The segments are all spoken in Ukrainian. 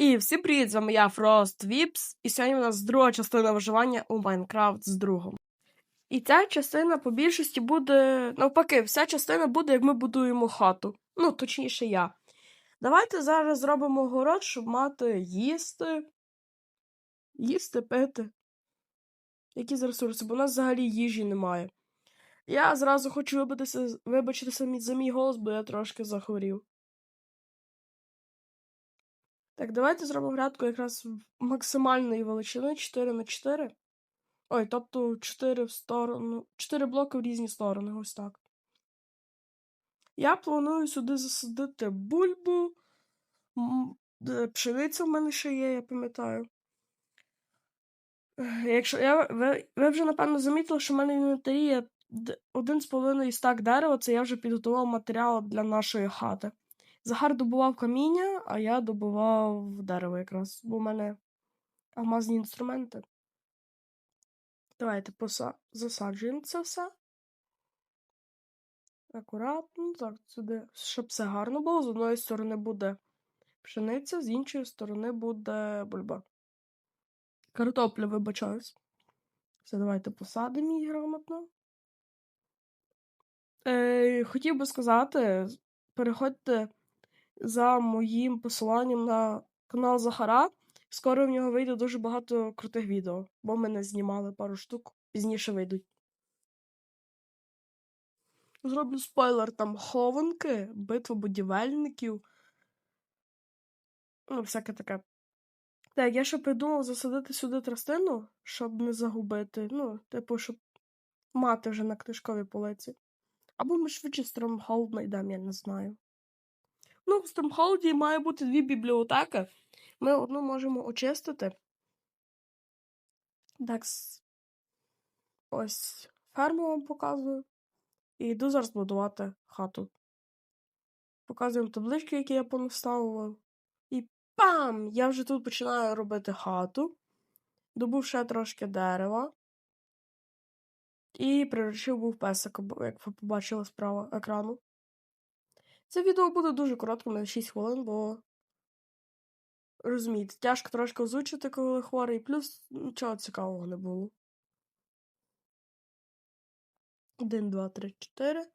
І всім привіт, з вами я Фрост Віпс, і сьогодні у нас друга частина виживання у Майнкрафт з другом. І ця частина по більшості буде. Навпаки, вся частина буде, як ми будуємо хату. Ну, точніше, я. Давайте зараз зробимо город, щоб мати їсти. Їсти, пити. Які з ресурси, бо у нас взагалі їжі немає. Я зразу хочу вибачитися, вибачитися за мій голос, бо я трошки захворів. Так, давайте зробимо грядку якраз максимальної величини 4 на 4. Ой, тобто 4 в сторону. 4 блоки в різні сторони, ось так. Я планую сюди засадити бульбу. Пшениця в мене ще є, я пам'ятаю. Якщо я, ви, ви вже напевно замітили, що в мене в інвентарі є один з половиною стак дерева, це я вже підготував матеріал для нашої хати. Захар добував каміння, а я добував дерево якраз, бо в мене алмазні інструменти. Давайте поса... засаджуємо це все. Акуратно, так, сюди, щоб все гарно було. З одної сторони буде пшениця, з іншої сторони буде бульба. Картопля, вибачаюсь. Все, давайте посадимо її грамотно. Е, хотів би сказати, переходьте за моїм посиланням на канал Захара. Скоро в нього вийде дуже багато крутих відео, бо мене знімали пару штук, пізніше вийдуть. Зроблю спойлер там хованки, битва будівельників. Ну, всяке таке. Так, я ще придумав засадити сюди тростину, щоб не загубити. Ну, типу, щоб мати вже на книжковій полиці. Або ми швидше Стромхолд знайдемо, я не знаю. Ну, в Стромхолді має бути дві бібліотеки. Ми одну можемо очистити. Так, ось ферму вам показую. І йду зараз будувати хату. Показуємо таблички, які я понаставував. І пам! Я вже тут починаю робити хату. Добув ще трошки дерева. І приручив був песика, бо- як ви побачили справа екрану. Це відео буде дуже коротким, на 6 хвилин, бо. Розумієте, тяжко трошки озвучити, коли хворий, плюс нічого цікавого не було. Один, два, три, чотири.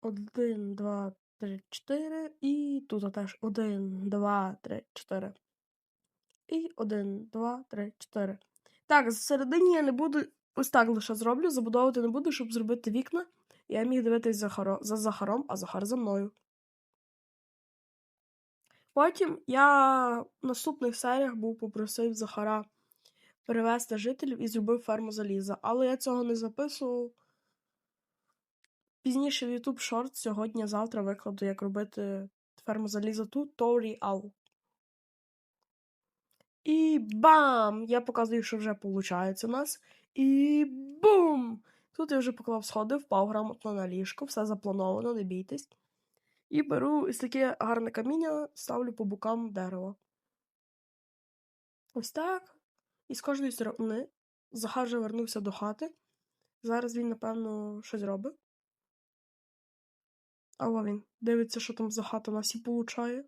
Один, два, три, чотири. І тут теж один, два, три, чотири. І один, два, три, чотири. Так, всередині я не буду. Ось так лише зроблю, забудовувати не буду, щоб зробити вікна. Я міг дивитись за, за Захаром, а Захар за мною. Потім я в наступних серіях був попросив Захара перевести жителів і зробив ферму заліза. Але я цього не записував. Пізніше в YouTube Short сьогодні, завтра викладу, як робити ферму заліза тут, Tutorial. І бам! Я показую, що вже виходить у нас. І бум! Тут я вже поклав сходи, впав грамотно на ліжко, все заплановано, не бійтесь. І беру ось таке гарне каміння, ставлю по бокам дерева. Ось так. І з кожної сторони Захар вже вернувся до хати. Зараз він, напевно, щось робить. Алло він дивиться, що там за хата нас і получає.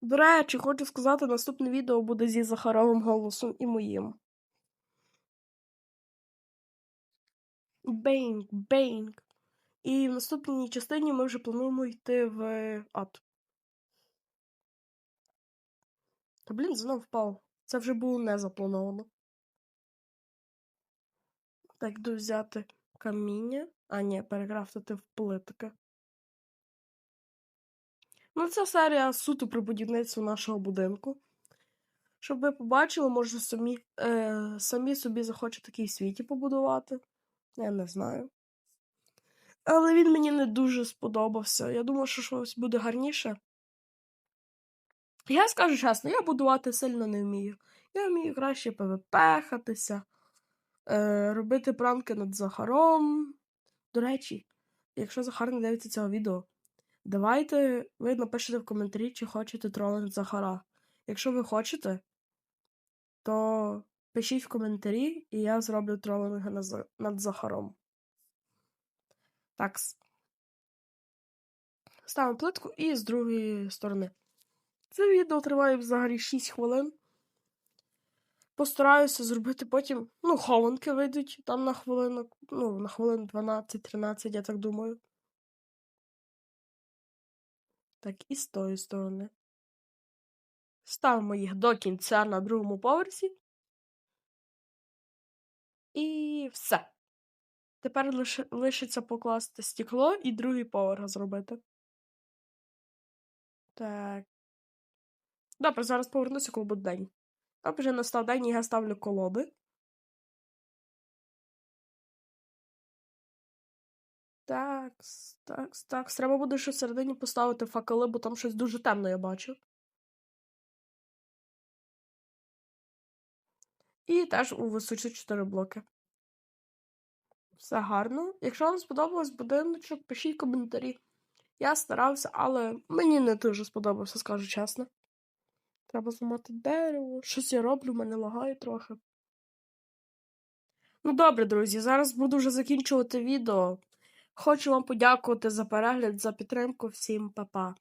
До речі, хочу сказати, наступне відео буде зі Захаровим голосом і моїм. Бейнг, бейнг. І в наступній частині ми вже плануємо йти в ад. Та блін, знов впав. Це вже було не заплановано. Так, йду взяти каміння. А, ні, перекрафтити в плитки. Ну, це серія суто про будівництво нашого будинку. Щоб ви побачили, може самі, е, самі собі захочете такий світі побудувати. Я не знаю. Але він мені не дуже сподобався. Я думав, що щось буде гарніше. Я скажу чесно, я будувати сильно не вмію. Я вмію краще ПВП-хатися, е, робити пранки над Захаром. До речі, якщо Захар не дивиться цього відео, давайте ви напишете в коментарі, чи хочете тролинг Захара. Якщо ви хочете, то пишіть в коментарі, і я зроблю тролинг над Захаром. Так. Ставимо плитку і з другої сторони. Це відео триває взагалі 6 хвилин. Постараюся зробити потім. Ну, хованки вийдуть там на хвилинок. Ну, на хвилин 12-13, я так думаю. Так, і з тої сторони. Ставимо їх до кінця на другому поверсі. І все. Тепер лише, лишиться покласти стекло і другий поверх зробити. Так. Добре, зараз повернуся, коли буде день. Добре, вже настав день, і я ставлю колоди. Так, так, так. Треба буде ще всередині поставити факели, бо там щось дуже темно, я бачу. І теж у височу 4 блоки. Все гарно. Якщо вам сподобалось будиночок, пишіть коментарі. Я старався, але мені не дуже сподобався, скажу чесно. Треба зламати дерево. Щось я роблю, мене лагає трохи. Ну добре, друзі, зараз буду вже закінчувати відео. Хочу вам подякувати за перегляд, за підтримку. Всім па-па.